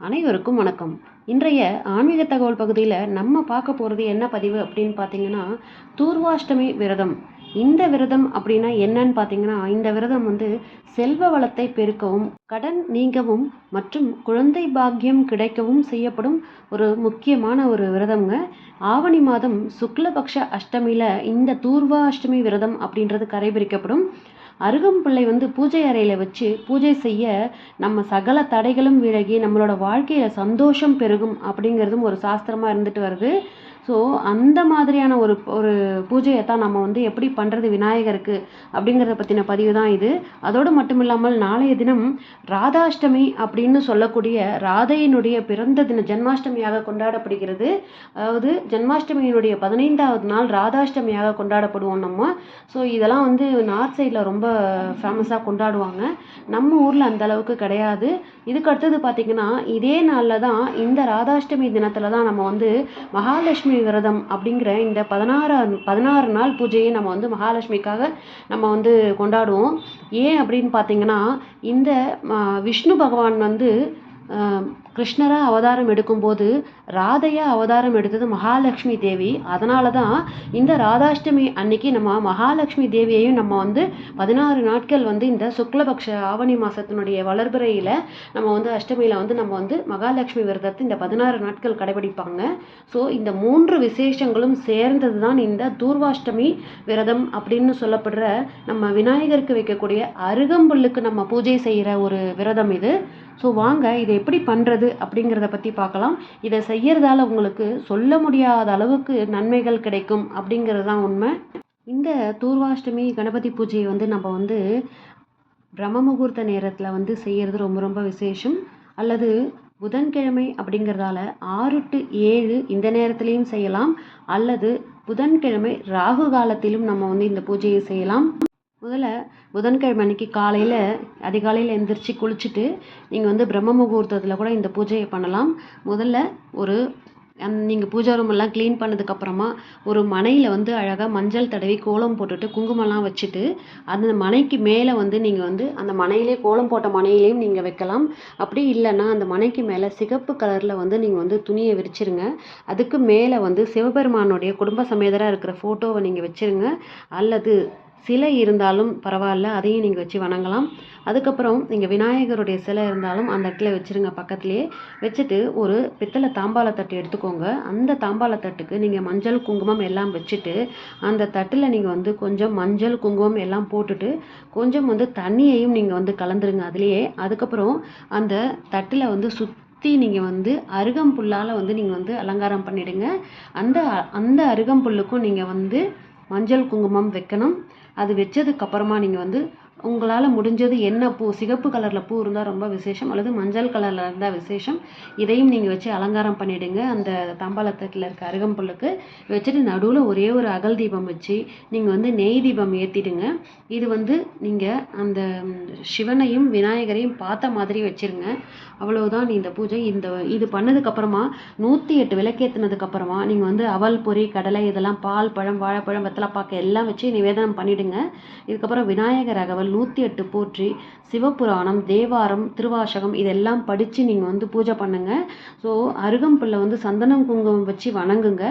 அனைவருக்கும் வணக்கம். இன்றைய ஆன்மீக தகவல் பகுதியில் நம்ம பார்க்க போகிறது என்ன பதிவு அப்படின்னு பார்த்தீங்கன்னா தூர்வாஷ்டமி விரதம். இந்த விரதம் அப்படின்னா என்னன்னு பார்த்தீங்கன்னா இந்த விரதம் வந்து செல்வ வளத்தை பெருக்கவும் கடன் நீங்கவும் மற்றும் குழந்தை பாக்கியம் கிடைக்கவும் செய்யப்படும் ஒரு முக்கியமான ஒரு விரதம்ங்க. ஆவணி மாதம் சுக்லபக்ஷ அஷ்டமியில் இந்த தூர்வாஷ்டமி விரதம் அப்படின்றது கடைபிடிக்கப்படும். அருகம்பிள்ளை வந்து பூஜை அறையில் வச்சு பூஜை செய்ய நம்ம சகல தடைகளும் விலகி நம்மளோட வாழ்க்கையில் சந்தோஷம் பெருகும் அப்படிங்கிறதும் ஒரு சாஸ்திரமாக இருந்துட்டு வருது. ஸோ அந்த மாதிரியான ஒரு ஒரு பூஜையை தான் நம்ம வந்து எப்படி பண்ணுறது விநாயகருக்கு அப்படிங்கிறத பற்றின பதிவு தான் இது. அதோடு மட்டும் இல்லாமல் நாளைய தினம் ராதாஷ்டமி அப்படின்னு சொல்லக்கூடிய ராதையினுடைய பிறந்த தின ஜென்மாஷ்டமியாக கொண்டாடப்படுகிறது. அதாவது ஜென்மாஷ்டமியினுடைய பதினைந்தாவது நாள் ராதாஷ்டமியாக கொண்டாடப்படுவோம் நம்ம. ஸோ இதெல்லாம் வந்து நார்த் சைடில் ரொம்ப ஃபேமஸாக கொண்டாடுவாங்க. நம்ம ஊரில் அந்த அளவுக்கு கிடையாது. இதுக்கு அடுத்தது பார்த்திங்கன்னா இதே நாளில் தான் இந்த ராதாஷ்டமி தினத்தில் தான் நம்ம வந்து மகாலட்சுமி விரதம் அப்படிங்கிற இந்த பதினாறு பதினாறு நாள் பூஜையை நம்ம வந்து மகாலட்சுமிக்காக நம்ம வந்து கொண்டாடுவோம். ஏன் அப்படின்னு பார்த்தீங்கன்னா இந்த விஷ்ணு பகவான் வந்து கிருஷ்ணராக அவதாரம் எடுக்கும்போது ராதையா அவதாரம் எடுத்தது மகாலட்சுமி தேவி. அதனால தான் இந்த ராதாஷ்டமி அன்னைக்கு நம்ம மகாலட்சுமி தேவியையும் நம்ம வந்து பதினாறு நாட்கள் வந்து இந்த சுக்லபக்ஷ ஆவணி மாதத்தினுடைய வளர்பிறையில் நம்ம வந்து அஷ்டமியில் வந்து நம்ம வந்து மகாலட்சுமி விரதத்தை இந்த பதினாறு நாட்கள் கடைபிடிப்பாங்க. ஸோ இந்த மூன்று விசேஷங்களும் சேர்ந்தது தான் இந்த தூர்வாஷ்டமி விரதம் அப்படின்னு சொல்லப்படுற நம்ம விநாயகருக்கு வைக்கக்கூடிய அருகம்புல்லுக்கு நம்ம பூஜை செய்கிற ஒரு விரதம் இது. ஸோ வாங்க இதை எப்படி பண்ணுறது அப்படிங்கிறத பற்றி பார்க்கலாம். இதை செய்யறதால உங்களுக்கு சொல்ல முடியாத அளவுக்கு நன்மைகள் கிடைக்கும் அப்படிங்கிறது தான் உண்மை. இந்த தூர்வாஷ்டமி கணபதி பூஜையை வந்து நம்ம வந்து பிரம்ம முகூர்த்த நேரத்தில் வந்து செய்கிறது ரொம்ப ரொம்ப விசேஷம். அல்லது புதன்கிழமை அப்படிங்கிறதால ஆறு டு ஏழு இந்த நேரத்துலையும் செய்யலாம். அல்லது புதன்கிழமை ராகு காலத்திலும் நம்ம வந்து இந்த பூஜையை செய்யலாம். முதல்ல புதன்கிழமை அன்னைக்கு காலையில் அதிகாலையில் எந்திரிச்சு குளிச்சுட்டு நீங்கள் வந்து பிரம்ம முகூர்த்தத்தில் கூட இந்த பூஜையை பண்ணலாம். முதல்ல ஒரு அந் நீங்கள் பூஜா ரூம் எல்லாம் க்ளீன் பண்ணதுக்கப்புறமா ஒரு மனையில் வந்து அழகாக மஞ்சள் தடவி கோலம் போட்டுட்டு குங்குமம்லாம் வச்சுட்டு அந்த மனைக்கு மேலே வந்து நீங்கள் வந்து அந்த மனையிலே கோலம் போட்ட மனையிலையும் நீங்கள் வைக்கலாம். அப்படி இல்லைன்னா அந்த மனைக்கு மேலே சிகப்பு கலரில் வந்து நீங்கள் வந்து துணியை விரிச்சிருங்க. அதுக்கு மேலே வந்து சிவபெருமானுடைய குடும்ப சமேதராக இருக்கிற ஃபோட்டோவை நீங்கள் வச்சுருங்க. அல்லது சிலை இருந்தாலும் பரவாயில்ல அதையும் நீங்கள் வச்சு வணங்கலாம். அதுக்கப்புறம் நீங்கள் விநாயகருடைய சிலை இருந்தாலும் அந்த இடத்துல வச்சுருங்க பக்கத்துலேயே. வச்சுட்டு ஒரு பித்தளை தாம்பாளத்தட்டு எடுத்துக்கோங்க. அந்த தாம்பாளத்தட்டுக்கு நீங்கள் மஞ்சள் குங்குமம் எல்லாம் வச்சுட்டு அந்த தட்டில் நீங்கள் வந்து கொஞ்சம் மஞ்சள் குங்குமம் எல்லாம் போட்டுட்டு கொஞ்சம் வந்து தண்ணியையும் நீங்கள் வந்து கலந்துருங்க அதுலேயே. அதுக்கப்புறம் அந்த தட்டில் வந்து சுத் சுற்றி நீங்கள் வந்து அருகம்புல்லால் வந்து நீங்கள் வந்து அலங்காரம் பண்ணிவிடுங்க அந்த அந்த அருகம்புல்லுக்கும் நீங்கள் வந்து மஞ்சள் குங்குமம் வைக்கணும். அது வச்சதுக்கப்புறமா நீங்கள் வந்து உங்களால் முடிஞ்சது என்ன பூ? சிகப்பு கலரில் பூ இருந்தால் ரொம்ப விசேஷம். அல்லது மஞ்சள் கலரில் இருந்தால் விசேஷம். இதையும் நீங்கள் வச்சு அலங்காரம் பண்ணிவிடுங்க அந்த தம்பாளத்தில் இருக்க அருகம்புல்லுக்கு வச்சுட்டு நடுவில் ஒரே ஒரு அகல் தீபம் வச்சு நீங்கள் வந்து நெய் தீபம் ஏற்றிடுங்க இது வந்து நீங்கள் அந்த சிவனையும் விநாயகரையும் பார்த்த மாதிரி வச்சுருங்க. அவ்வளோதான் இந்த பூஜை. இந்த இது பண்ணதுக்கப்புறமா நூற்றி எட்டு விளக்கேற்றினதுக்கப்புறமா நீங்கள் வந்து அவல் பொறி கடலை இதெல்லாம் பால் பழம் வாழைப்பழம் வெத்தலைப்பாக்கு எல்லாம் வச்சு நிவேதனம் பண்ணிவிடுங்க இதுக்கப்புறம் விநாயகர் அகவல் நூற்றி எட்டு போற்றி சிவபுராணம் தேவாரம் திருவாசகம் இதெல்லாம் படித்து நீங்கள் வந்து பூஜை பண்ணுங்கள் ஸோ அருகம்புல்லை வந்து சந்தனம் குங்குமம் வச்சு வணங்குங்க.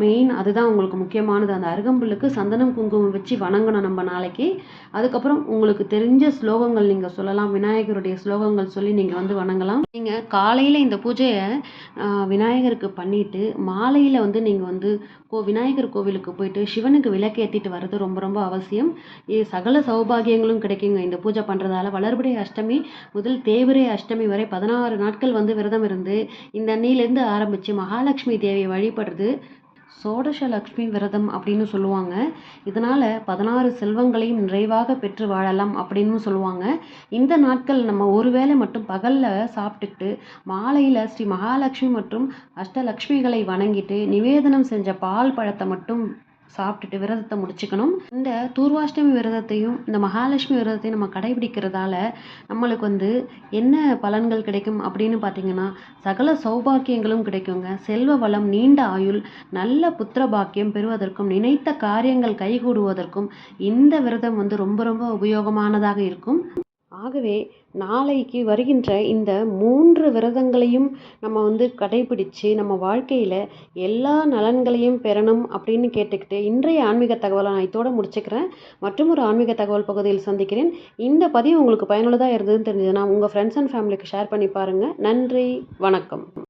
மெயின் அதுதான் உங்களுக்கு முக்கியமானது. அந்த அருகம்புல்லுக்கு சந்தனம் குங்குமம் வச்சு வணங்கணும் நம்ம நாளைக்கு. அதுக்கப்புறம் உங்களுக்கு தெரிஞ்ச ஸ்லோகங்கள் நீங்கள் சொல்லலாம். விநாயகருடைய ஸ்லோகங்கள் சொல்லி நீங்கள் வந்து வணங்கலாம். நீங்கள் காலையில் இந்த பூஜையை விநாயகருக்கு பண்ணிவிட்டு மாலையில் வந்து நீங்கள் வந்து கோ விநாயகர் கோவிலுக்கு போயிட்டு சிவனுக்கு விளக்கேற்றிட்டு வர்றது ரொம்ப ரொம்ப அவசியம். சகல சௌபாகியங்களும் கிடைக்குங்க. இந்த பூஜை பண்ணுறதால வளர்பிறை அஷ்டமி முதல் தேவிரை அஷ்டமி வரை பதினாறு நாட்கள் வந்து விரதம் இருந்து இந்த அன்னிலேருந்து ஆரம்பித்து மகாலட்சுமி தேவியை வழிபடுறது சோடச லக்ஷ்மி விரதம் அப்படின்னு சொல்லுவாங்க. இதனால் பதினாறு செல்வங்களையும் நிறைவாக பெற்று வாழலாம் அப்படின்னு சொல்லுவாங்க. இந்த நாட்கள் நம்ம ஒரு வேளை மட்டும் பகலில் சாப்பிட்டுட்டு மாலையில் ஸ்ரீ மகாலட்சுமி மற்றும் அஷ்டலக்ஷ்மிகளை வணங்கிட்டு நிவேதனம் செஞ்ச பால் பழத்தை மட்டும் சாப்பிட்டுட்டு விரதத்தை முடிச்சுக்கணும். இந்த தூர்வாஷ்டமி விரதத்தையும் இந்த மகாலட்சுமி விரதத்தையும் நம்ம கடைபிடிக்கிறதால நம்மளுக்கு வந்து என்ன பலன்கள் கிடைக்கும் அப்படின்னு பார்த்தீங்கன்னா சகல சௌபாக்கியங்களும் கிடைக்குங்க. செல்வ வளம் நீண்ட ஆயுள் நல்ல புத்திர பாக்கியம் பெறுவதற்கும் நினைத்த காரியங்கள் கைகூடுவதற்கும் இந்த விரதம் வந்து ரொம்ப ரொம்ப உபயோகமானதாக இருக்கும். ஆகவே நாளைக்கு வருகின்ற இந்த மூன்று விரதங்களையும் நம்ம வந்து கடைபிடித்து நம்ம வாழ்க்கையில் எல்லா நலன்களையும் பெறணும் அப்படின்னு கேட்டுக்கிட்டு இன்றைய ஆன்மீக தகவலை நான் இதோட முடிச்சுக்கிறேன். மற்றும் ஒரு ஆன்மீக தகவல் பகுதியில் சந்திக்கிறேன். இந்த பதிவு உங்களுக்கு பயனுள்ளதாக இருந்ததுன்னு தெரிஞ்சதுன்னா உங்கள் ஃப்ரெண்ட்ஸ் அண்ட் ஃபேமிலிக்கு ஷேர் பண்ணி பாருங்கள் நன்றி வணக்கம்.